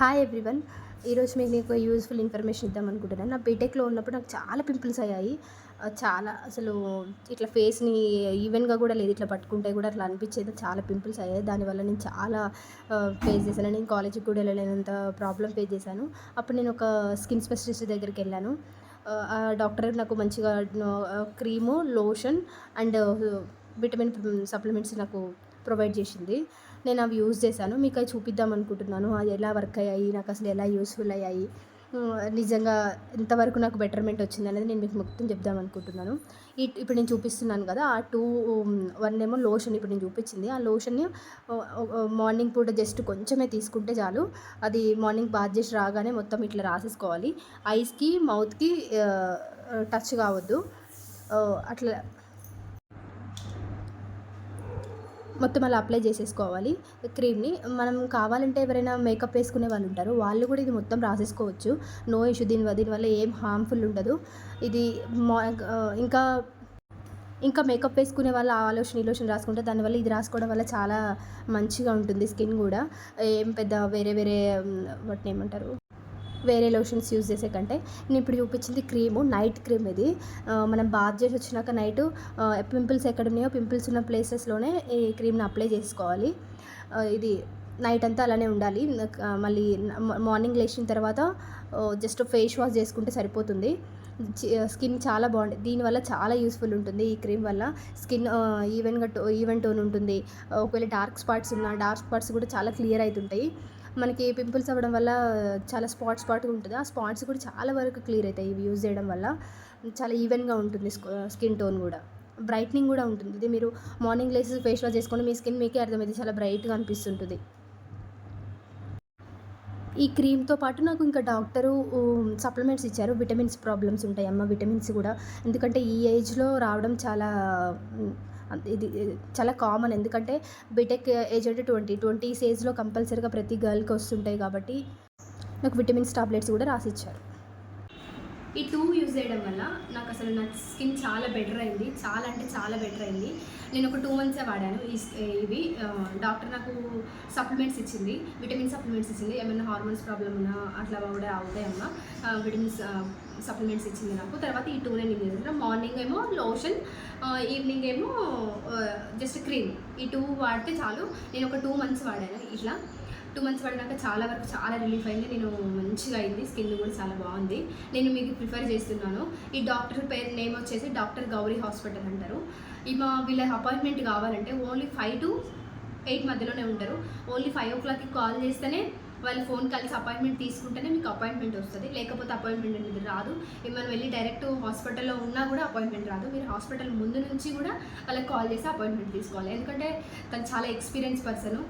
Hi everyone ఈరోజు మీకు నీకు యూస్ఫుల్ ఇన్ఫర్మేషన్ ఇద్దాం అనుకుంటున్నాను. నా బీటెక్లో ఉన్నప్పుడు నాకు చాలా పింపుల్స్ అయ్యాయి. చాలా అసలు ఇట్లా ఫేస్ని ఈవెన్గా కూడా లేదు. ఇట్లా పట్టుకుంటే కూడా అట్లా అనిపించేది. చాలా పింపుల్స్ అయ్యాయి. దానివల్ల నేను చాలా ఫేస్ చేశాను. నేను కాలేజీకి కూడా వెళ్ళలేనంత ప్రాబ్లం ఫేస్ చేశాను. అప్పుడు నేను ఒక స్కిన్ స్పెషలిస్ట్ దగ్గరికి వెళ్ళాను. ఆ డాక్టర్ నాకు మంచిగా cream lotion and vitamin supplements నాకు ప్రొవైడ్ చేసింది. నేను అవి యూజ్ చేశాను. మీకు అవి చూపిద్దాం అనుకుంటున్నాను. అది ఎలా వర్క్ అయ్యాయి? నాకు అసలు ఎలా యూస్ఫుల్ అయ్యాయి? నిజంగా ఎంతవరకు నాకు బెటర్మెంట్ వచ్చింది అనేది నేను మీకు మొత్తం చెప్దాం అనుకుంటున్నాను. ఈ ఇప్పుడు నేను చూపిస్తున్నాను కదా ఆ టూ వన్ ఏమో లోషన్ ఇప్పుడు నేను చూపించింది. ఆ లోషన్ని మార్నింగ్ పూట జస్ట్ కొంచెమే తీసుకుంటే చాలు. అది మార్నింగ్ బాత్ చేసి రాగానే మొత్తం ఇట్లా రాసేసుకోవాలి. ఐస్కి మౌత్కి టచ్ కావద్దు. అట్లా మొత్తం అలా అప్లై చేసేసుకోవాలి. క్రీమ్ని మనం కావాలంటే ఎవరైనా మేకప్ వేసుకునే వాళ్ళు ఉంటారు. వాళ్ళు కూడా ఇది మొత్తం రాసేసుకోవచ్చు. నో ఇష్యూ దీని దీనివల్ల ఏం హార్మ్ఫుల్ ఉండదు. ఇది మా ఇంకా ఇంకా మేకప్ వేసుకునే వాళ్ళు ఆ లోషన్ ఈ లోషన్ రాసుకుంటే దానివల్ల ఇది రాసుకోవడం వల్ల చాలా మంచిగా ఉంటుంది స్కిన్ కూడా. ఏం పెద్ద వేరే వేరే వాటిని ఏమంటారు? వేరే లోషన్స్ యూజ్ చేసే కంటే నేను ఇప్పుడు చూపించింది క్రీము నైట్ క్రీమ్ ఇది. మనం బాత్ చేసి వచ్చినాక నైట్ పింపుల్స్ ఎక్కడ ఉన్నాయో పింపుల్స్ ఉన్న ప్లేసెస్లోనే ఈ క్రీమ్ని అప్లై చేసుకోవాలి. ఇది నైట్ అంతా అలానే ఉండాలి. మళ్ళీ మార్నింగ్ లేచిన తర్వాత జస్ట్ ఫేస్ వాష్ చేసుకుంటే సరిపోతుంది. స్కిన్ చాలా బాగుంటుంది దీనివల్ల చాలా యూస్ఫుల్ ఉంటుంది ఈ క్రీమ్ వల్ల. స్కిన్ ఈవెన్గా టో ఈవెన్ టోన్ ఉంటుంది. ఒకవేళ డార్క్ స్పాట్స్ ఉన్న డార్క్ స్పాట్స్ కూడా చాలా క్లియర్ అవుతుంటాయి మనకి పింపుల్స్ అవ్వడం వల్ల చాలా స్పాట్ స్పాట్గా ఉంటుంది. ఆ స్పాట్స్ కూడా చాలా వరకు క్లియర్ అవుతాయి ఇవి యూజ్ చేయడం వల్ల. చాలా ఈవెన్గా ఉంటుంది స్కిన్ టోన్ కూడా. బ్రైట్నింగ్ కూడా ఉంటుంది. ఇది మీరు మార్నింగ్ లేసి ఫేస్ వాష్ చేసుకొని మీ స్కిన్ మీకే అర్థమైంది చాలా బ్రైట్గా అనిపిస్తుంటుంది. ఈ క్రీమ్తో పాటు నాకు ఇంకా డాక్టరు సప్లిమెంట్స్ ఇచ్చారు. విటమిన్స్ ప్రాబ్లమ్స్ ఉంటాయి అమ్మ విటమిన్స్ కూడా. ఎందుకంటే ఈ ఏజ్లో రావడం చాలా ఇది చాలా కామన్ ఎందుకంటే బీటెక్ ఏజ్ అంటే ట్వంటీ ట్వంటీ ఏజ్లో కంపల్సరీగా ప్రతి గర్ల్కి వస్తుంటాయి కాబట్టి నాకు విటమిన్స్ టాబ్లెట్స్ కూడా రాసిచ్చారు. ఈ టూ యూజ్ చేయడం వల్ల నాకు అసలు నా స్కిన్ చాలా బెటర్ అయింది. చాలా అంటే చాలా బెటర్ అయింది. నేను ఒక టూ మంత్సే వాడాను. ఈ ఇవి డాక్టర్ నాకు సప్లిమెంట్స్ ఇచ్చింది. విటమిన్ సప్లిమెంట్స్ ఇచ్చింది. ఏమైనా హార్మోన్స్ ప్రాబ్లమ్ ఉన్నా అట్లా కూడా అవుతాయమ్మా విటమిన్స్ సప్లిమెంట్స్ ఇచ్చింది నాకు. తర్వాత ఈ టూ నేను యూజ్ చేసిన మార్నింగ్ ఏమో లోషన్ ఈవినింగ్ ఏమో జస్ట్ క్రీమ్. ఈ టూ వాడితే చాలు. నేను ఒక టూ మంత్స్ వాడాను ఇట్లా. టూ మంత్స్ పడినాక చాలా వరకు చాలా రిలీఫ్ అయింది. నేను మంచిగా అయింది. స్కిన్ కూడా చాలా బాగుంది. నేను మీకు ప్రిఫర్ చేస్తున్నాను. ఈ డాక్టర్ పేరు నేమ్ వచ్చేసి డాక్టర్ గౌరీ హాస్పిటల్ అంటారు. ఈ మా వీళ్ళ అపాయింట్మెంట్ కావాలంటే ఓన్లీ ఫైవ్ టు ఎయిట్ మధ్యలోనే ఉంటారు. ఓన్లీ ఫైవ్ ఓ క్లాక్కి కాల్ చేస్తేనే వాళ్ళు ఫోన్ కలిసి అపాయింట్మెంట్ తీసుకుంటేనే మీకు అపాయింట్మెంట్ వస్తుంది. లేకపోతే అపాయింట్మెంట్ అనేది రాదు. మనం వెళ్ళి డైరెక్ట్ హాస్పిటల్లో ఉన్నా కూడా అపాయింట్మెంట్ రాదు. మీరు హాస్పిటల్ ముందు నుంచి కూడా వాళ్ళకి కాల్ చేసి అపాయింట్మెంట్ తీసుకోవాలి. ఎందుకంటే తను చాలా experience person.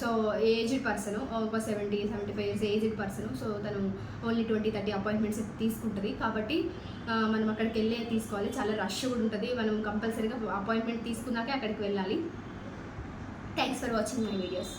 So aged person. ఒక seventy seventy five years aged person. So తను ఓన్లీ ట్వంటీ థర్టీ అపాయింట్మెంట్స్ తీసుకుంటుంది. కాబట్టి మనం అక్కడికి వెళ్ళే తీసుకోవాలి. చాలా రష్ కూడా ఉంటుంది. మనం కంపల్సరీగా అపాయింట్మెంట్ తీసుకున్నాకే అక్కడికి వెళ్ళాలి. Thanks for watching my videos